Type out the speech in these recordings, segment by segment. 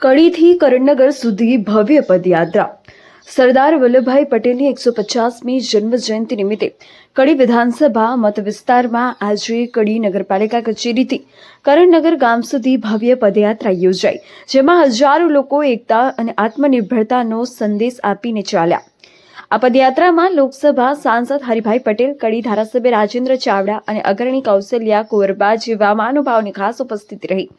કડીથી કરણનગર સુધી ભવ્ય પદયાત્રા. સરદાર વલ્લભભાઈ પટેલની એકસો પચાસમી જન્મ જયંતિ નિમિત્તે કડી વિધાનસભા મત વિસ્તારમાં આજે કડી નગરપાલિકા કચેરીથી કરણનગર ગામ સુધી ભવ્ય પદયાત્રા યોજાઈ, જેમાં હજારો લોકો એકતા અને આત્મનિર્ભરતાનો સંદેશ આપીને ચાલ્યા. આ પદયાત્રામાં લોકસભા સાંસદ હરિભાઈ પટેલ, કડી ધારાસભ્ય રાજેન્દ્ર ચાવડા અને અગ્રણી કૌશલ્યા કુંવરબા જેવા મહાનુભાવની ખાસ ઉપસ્થિતિ રહી.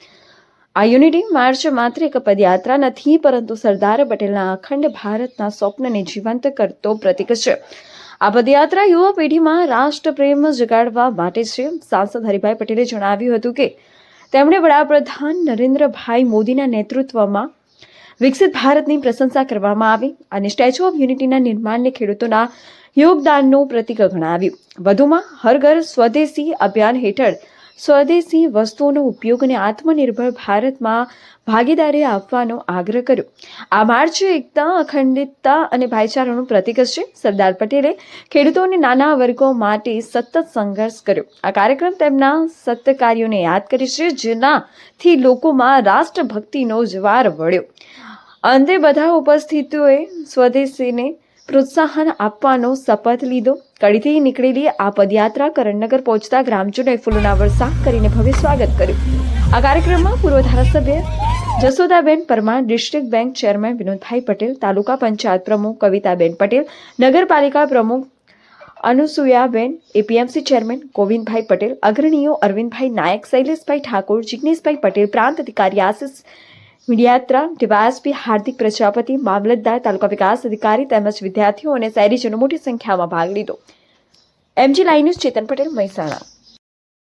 આ યુનિટી માર્ચ માત્ર એક પદયાત્રા નથી, પરંતુ સરદાર પટેલના અખંડ ભારતના સ્વપ્નને જીવંત કરતો પ્રતીક છે. આ પદયાત્રા યુવા પેઢીમાં રાષ્ટ્રપ્રેમ જગાડવા માટે છે. સાંસદ હરિભાઈ પટેલે જણાવ્યું હતું કે, તેમણે વડાપ્રધાન નરેન્દ્રભાઈ મોદીના નેતૃત્વમાં વિકસિત ભારતની પ્રશંસા કરવામાં આવી અને સ્ટેચ્યુ ઓફ યુનિટીના નિર્માણને ખેડૂતોના યોગદાનનું પ્રતીક ગણાવ્યું. વધુમાં, હર ઘર સ્વદેશી અભિયાન હેઠળ સ્વદેશી વસ્તુઓનો ઉપયોગ અને આત્મનિર્ભર ભારતમાં ભાગીદારી આપવાનો આગ્રહ કર્યો. આ માર્ચ એકતા, અખંડિતતા અને ભાઈચારાનું પ્રતીક છે. સરદાર પટેલે ખેડૂતો અને નાના વર્ગો માટે સતત સંઘર્ષ કર્યો. આ કાર્યક્રમ તેમના સત્ય કાર્યોને યાદ કરે છે, જેનાથી લોકોમાં રાષ્ટ્રભક્તિનો જવાર વળ્યો. અંતે બધા ઉપસ્થિતોએ સ્વદેશીને પ્રોત્સાહન આપવાનો શપથ લીધો. કડીથી નીકળેલી આ પદયાત્રા કરણનગર પહોંચતા ગ્રામજનોએ ફૂલોના વરસાદ કરીને ભવ્ય સ્વાગત કર્યું. આ કાર્યક્રમમાં પૂર્વ ધારાસભ્ય Jasodaben Parmar, district bank chairman Vinodbhai Patel, taluka panchayat પ્રમુખ કવિતાબેન પટેલ, નગરપાલિકા પ્રમુખ અનુસુયાબેન, એપીએમસી ચેરમેન ગોવિંદભાઈ પટેલ, અગ્રણીઓ અરવિંદભાઈ નાયક, શૈલેષભાઈ ઠાકોર, જિગ્નેશભાઈ પટેલ, પ્રાંત અધિકારી આશિષ મીડિયાત્રા ડીવાયએસપી હાર્દિક પ્રજાપતિ, મામલતદાર, તાલુકા વિકાસ અધિકારી તેમજ વિદ્યાર્થીઓ અને શહેરીજનો મોટી સંખ્યામાં ભાગ લીધો. MG live news Chetan Patel Mehsana.